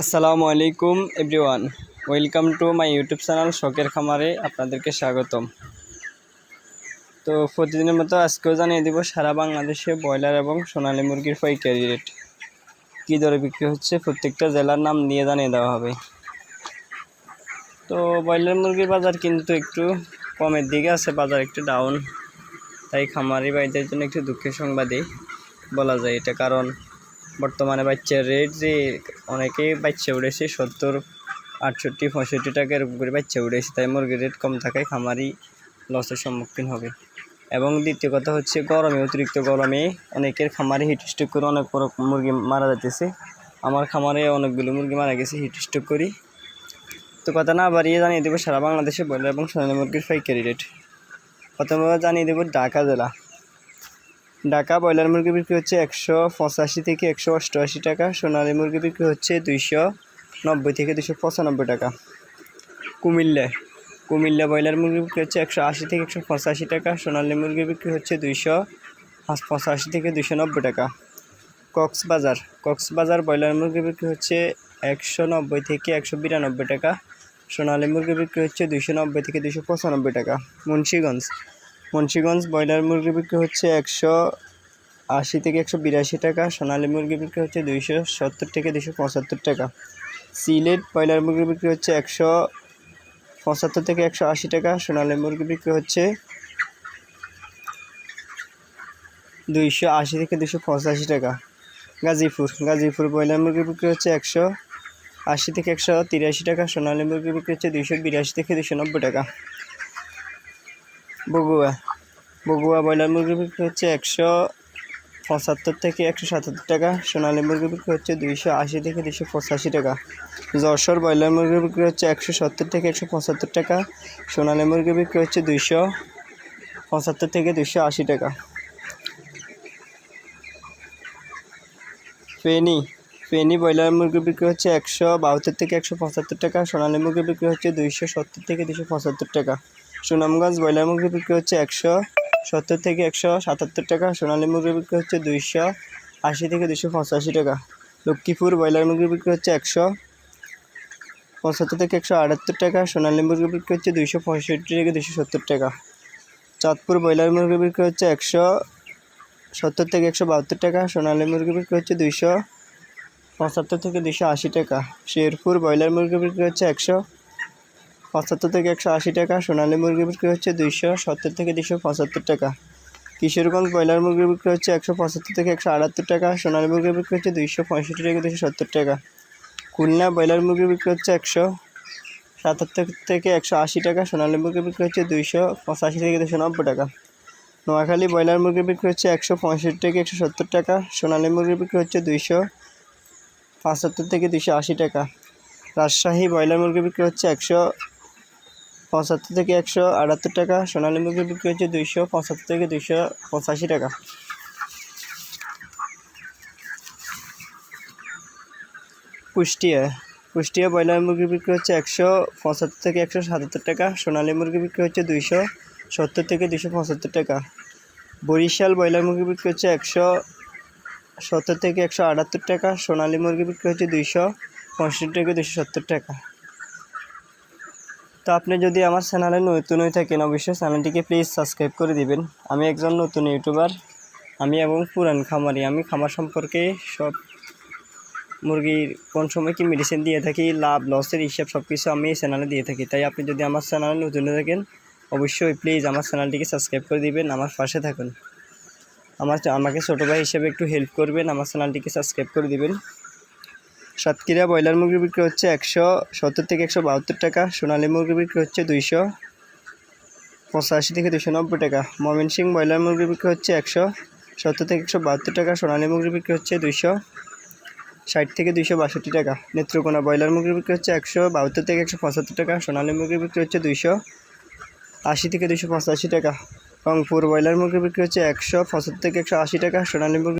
আসসালামু আলাইকুম everyone. Welcome to my YouTube channel শখের খামারে আপনাদেরকে স্বাগতম। তো প্রতিদিনের মতো আজকেও জানিয়ে দেব, সারা বাংলাদেশে ব্রয়লার এবং সোনালী মুরগির পাইকারি রেট। কী দরে বিক্রি হচ্ছে প্রত্যেকটা জেলার নাম নিয়ে জানিয়ে দেওয়া হবে। তো ব্রয়লার মুরগির বাজার কিন্তু একটু কমের দিকে আছে, বাজার একটু ডাউন তাই খামারি ভাইদের জন্য একটু দুঃখের সংবাদই বলা যায় এটা, কারণ বর্তমানে বাচ্চার রেট যে অনেকেই বাচ্চা উঠেছে সত্তর, আটষট্টি, পঁয়ষট্টি টাকা এরকম করে বাচ্চা উঠেছে তাই মুরগির রেট কম থাকায় খামারি লসের সম্মুখীন হবে। এবং দ্বিতীয় কথা হচ্ছে গরমে, অতিরিক্ত গরমে অনেকের খামারে হিট স্ট্রোক করে অনেক বড় মুরগি মারা যাইতেছে। আমার খামারে অনেকগুলো মুরগি মারা গেছে হিট স্ট্রোক করি। তো কথা না বাড়িয়ে জানিয়ে দেবো সারা বাংলাদেশে ব্রয়লার এবং সোনালী মুরগির পাইকারি রেট প্রথমে জানিয়ে দেবো ঢাকা জেলা। ঢাকা ব্রয়লার মুরগি বিক্রি হচ্ছে একশো পঁচাশি থেকে একশো অষ্টআশি টাকা, সোনালী মুরগি বিক্রি হচ্ছে দুইশো নব্বই থেকে দুশো পঁচানব্বই টাকা। কুমিল্লা কুমিল্লা ব্রয়লার মুরগি বিক্রি হচ্ছে একশো আশি থেকে একশো পঁচাশি টাকা, সোনালী মুরগি বিক্রি হচ্ছে দুইশো পঁচাশি থেকে দুশো নব্বই টাকা। কক্সবাজার কক্সবাজার ব্রয়লার মুরগি বিক্রি হচ্ছে একশো নব্বই থেকে একশো বিরানব্বই টাকা, সোনালী মুরগি বিক্রি হচ্ছে দুশো নব্বই থেকে দুশো পঁচানব্বই টাকা। মুন্সীগঞ্জ মুন্সীগঞ্জ ব্রয়লার মুরগি বিক্রি হচ্ছে একশো আশি থেকে একশো বিরাশি টাকা, সোনালী মুরগি বিক্রি হচ্ছে দুইশো সত্তর থেকে দুশো পঁচাত্তর টাকা। সিলেট ব্রয়লার মুরগি বিক্রি হচ্ছে একশো পঁচাত্তর থেকে একশো আশি টাকা, সোনালী মুরগি বিক্রি হচ্ছে দুইশো আশি থেকে দুশো পঁচাশি টাকা। গাজীপুর গাজীপুর ব্রয়লার মুরগি বিক্রি হচ্ছে একশো আশি থেকে একশো তিরাশি টাকা, সোনালী মুরগি বিক্রি হচ্ছে দুইশো বিরাশি থেকে দুশো নব্বই টাকা। বগুড়া। বগুয়া ব্রয়লার মুরগি বিক্রি হচ্ছে একশো পঁচাত্তর থেকে একশো সাতাত্তর টাকা, সোনালী মুরগি বিক্রি হচ্ছে দুইশো আশি থেকে দুশো পঁচাশি টাকা। যশোর ব্রয়লার মুরগি বিক্রি হচ্ছে একশো সত্তর থেকে একশো পঁচাত্তর টাকা, সোনালী মুরগি বিক্রি হচ্ছে দুইশো পঁচাত্তর থেকে দুশো আশি টাকা। ফেনি ফেনি ব্রয়লার মুরগি বিক্রি হচ্ছে একশো বাহাত্তর থেকে একশো পঁচাত্তর টাকা, সোনালী মুরগি বিক্রি হচ্ছে দুইশো সত্তর থেকে দুশো পঁচাত্তর টাকা। সুনামগঞ্জ ব্রয়লার মুরগি বিক্রি হচ্ছে একশো সত্তর থেকে একশো সাতাত্তর টাকা সোনালী মুরগি বিক্রি হচ্ছে দুইশো আশি থেকে দুশো পঁচাশি টাকা। লক্ষ্মীপুর ব্রয়লার মুরগি বিক্রি হচ্ছে একশো পঁচাত্তর থেকে একশো আটাত্তর টাকা সোনালী মুরগি বিক্রি হচ্ছে দুইশো পঁয়ষট্টি থেকে দুশো সত্তর টাকা। চাঁদপুর ব্রয়লার মুরগি বিক্রি হচ্ছে একশো সত্তর থেকে একশো বাহাত্তর টাকা সোনালী মুরগি বিক্রি হচ্ছে দুইশো পঁচাত্তর থেকে দুশো আশি টাকা। শেরপুর ব্রয়লার মুরগি বিক্রি হচ্ছে একশো পঁচাত্তর থেকে একশো আশি টাকা, সোনালী মুরগি বিক্রি হচ্ছে দুইশো সত্তর থেকে দুশো পঁচাত্তর টাকা। কিশোরগঞ্জ ব্রয়লার মুরগি বিক্রি হচ্ছে একশো পঁচাত্তর থেকে একশো আটাত্তর টাকা, সোনালী মুরগি বিক্রি হচ্ছে দুইশো পঁয়ষট্টি থেকে দুশো সত্তর টাকা। খুলনা ব্রয়লার মুরগি বিক্রি হচ্ছে একশো সাতাত্তর থেকে একশো আশি টাকা, সোনালী মুরগি বিক্রি হচ্ছে দুইশো পঁচাশি থেকে দুশো নব্বই টাকা। নোয়াখালী ব্রয়লার মুরগি বিক্রি হচ্ছে একশো পঁয়ষট্টি থেকে একশো সত্তর টাকা, সোনালী মুরগি বিক্রি হচ্ছে দুইশো পঁচাত্তর থেকে দুশো আশি টাকা। রাজশাহী ব্রয়লার মুরগি বিক্রি হচ্ছে একশো পঁচাত্তর থেকে একশো আটাত্তর টাকা, সোনালী মুরগি বিক্রি হচ্ছে দুইশো পঁচাত্তর থেকে দুইশো পঁচাশি টাকা। কুষ্টিয়া কুষ্টিয়া ব্রয়লার মুরগি বিক্রি হচ্ছে একশো পঁচাত্তর থেকে একশো সাতাত্তর টাকা, সোনালী মুরগি বিক্রি হচ্ছে দুইশো সত্তর থেকে দুশো পঁচাত্তর টাকা। বরিশাল ব্রয়লার মুরগি বিক্রি হচ্ছে একশো সত্তর থেকে একশো আটাত্তর টাকা, সোনালী মুরগি বিক্রি হচ্ছে দুইশো পঁয়ষট্টি থেকে দুশো সত্তর টাকা। তো আপনি যদি আমার চ্যানেলে নতুন হয়ে থাকেন, অবশ্যই চ্যানেলটিকে প্লিজ সাবস্ক্রাইব করে দিবেন। আমি একজন নতুন ইউটিউবার আমি এবং পুরান খামারি। আমি খামার সম্পর্কে সব মুরগির কোন সময় কি মেডিসিন দিয়ে থাকি, লাভ লসের হিসাব সব কিছু আমি এই চ্যানেলে দিয়ে থাকি। তাই আপনি যদি আমার চ্যানেলে নতুন হয়ে থাকেন, অবশ্যই প্লিজ আমার চ্যানেলটিকে সাবস্ক্রাইব করে দিবেন, আমার পাশে থাকুন। আমার আমাকে ছোটো ভাই হিসেবে একটু হেল্প করবেন, আমার চ্যানেলটিকে সাবস্ক্রাইব করে দিবেন। সাতক্ষীরা ব্রয়লার মুরগি বিক্রি হচ্ছে একশো সত্তর থেকে একশো বাহাত্তর টাকা, সোনালী মুরগি বিক্রি হচ্ছে দুইশো পঁচাশি থেকে দুশো নব্বই টাকা ময়মনসিং ব্রয়লার মুরগি বিক্রি হচ্ছে একশো সত্তর থেকে একশো বাহাত্তর টাকা, সোনালী মুরগি বিক্রি হচ্ছে দুইশো ষাট থেকে দুইশো বাষট্টি টাকা, নেত্রকোনা ব্রয়লার মুরগি বিক্রি হচ্ছে একশো বাহাত্তর থেকে একশো পঁচাত্তর টাকা, সোনালী মুরগি বিক্রি হচ্ছে দুইশো আশি থেকে দুশো পঁচাশি টাকা, রংপুর ব্রয়লার মুরগি বিক্রি হচ্ছে একশো পঁচাত্তর থেকে একশো আশি টাকা, সোনালী মুরগি